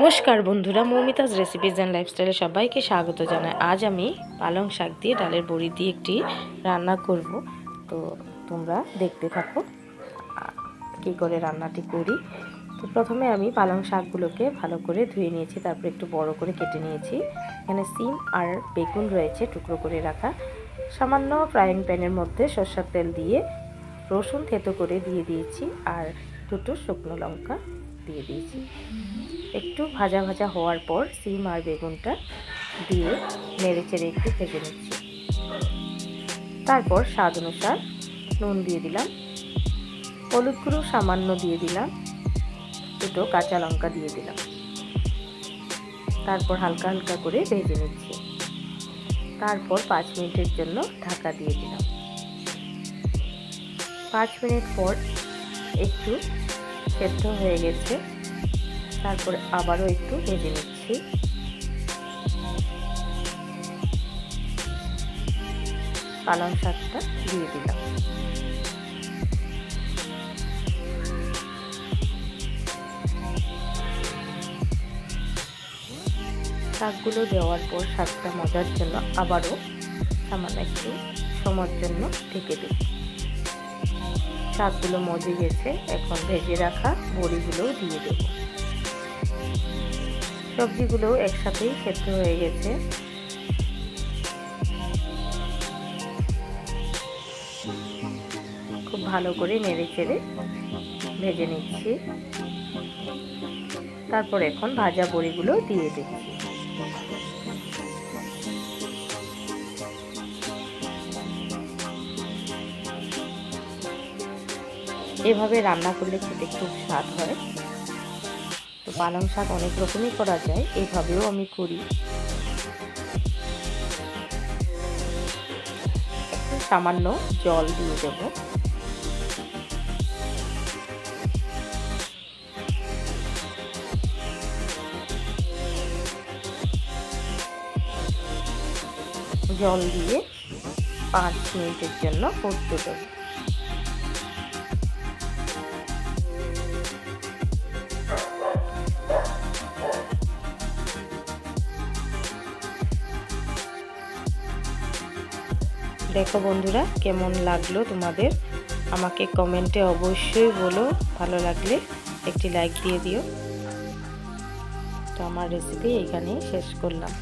নমস্কার বন্ধুরা মৌমিতাজ recipes and লাইফস্টাইলে সবাইকে স্বাগত জানাই। আজ আমি পালং শাক দিয়ে, ডালের বড়ি দিয়ে একটি রান্না করব। তো তোমরা দেখতে থাকো কী করে রান্নাটি করি। তো প্রথমে আমি পালং শাকগুলোকে ভালো করে ধুয়ে নিয়েছি, তারপর একটু বড় করে কেটে নিয়েছি। এখানে সিম আর বেগুন রয়েছে, টুকরো করে রাখা। সামান্য ফ্রাইং প্যানের মধ্যে সর্ষার তেল দিয়ে রসুন থেতো করে দিয়ে দিয়েছি, আর দুটো শুকনো লঙ্কা দিয়ে দিয়েছি। একটু ভাজা ভাজা হওয়ার পর সিম আর বেগুনটা দিয়ে নেড়ে চেড়ে একটু ভেজে নিচ্ছি। তারপর স্বাদ অনুসার নুন দিয়ে দিলাম। হলুদ গুঁড়ো সামান্য দিয়ে দিলাম। দুটো কাঁচা লঙ্কা দিয়ে দিলাম। তারপর হালকা হালকা করে ভেজে নিচ্ছি। তারপর পাঁচ মিনিটের জন্য ঢাকা দিয়ে দিলাম। পাঁচ মিনিট পর একটু সেদ্ধ হয়ে গেছে। তারপরে আবারও একটু ভেজে নিচ্ছি। পালং শাকটা দিয়ে দিলাম। শাকগুলো দেওয়ার পর শাকটা মজার জন্য আবারও সামান্য একটু সময়ের জন্য ঢেকে দেব শাকগুলো মজে গেছে, এখন ভেজে রাখা বড়িগুলোও দিয়ে দেব। সবজিগুলো একসাথেই সেদ্ধ হয়ে গেছে। খুব ভালো করে নেড়ে চেড়ে ভেজে নিচ্ছি। তারপর এখন ভাজা বড়িগুলো দিয়ে দিচ্ছি। এভাবে রান্না করলে খেতে খুব স্বাদ হয়। তো পালং শাক অনেক রকমই করা যায়, এভাবেও আমি করি। সামান্য জল দিয়ে দেব। জল দিয়ে পাঁচ মিনিটের জন্য ফুটতে দেবো। দেখো বন্ধুরা, কেমন লাগল তোমাদের? আমাকে কমেন্টে অবশ্যই বলো, ভালো লাগলে একটি লাইক দিয়ে দিও। তো আমার রেসিপি এখানেই শেষ করলাম।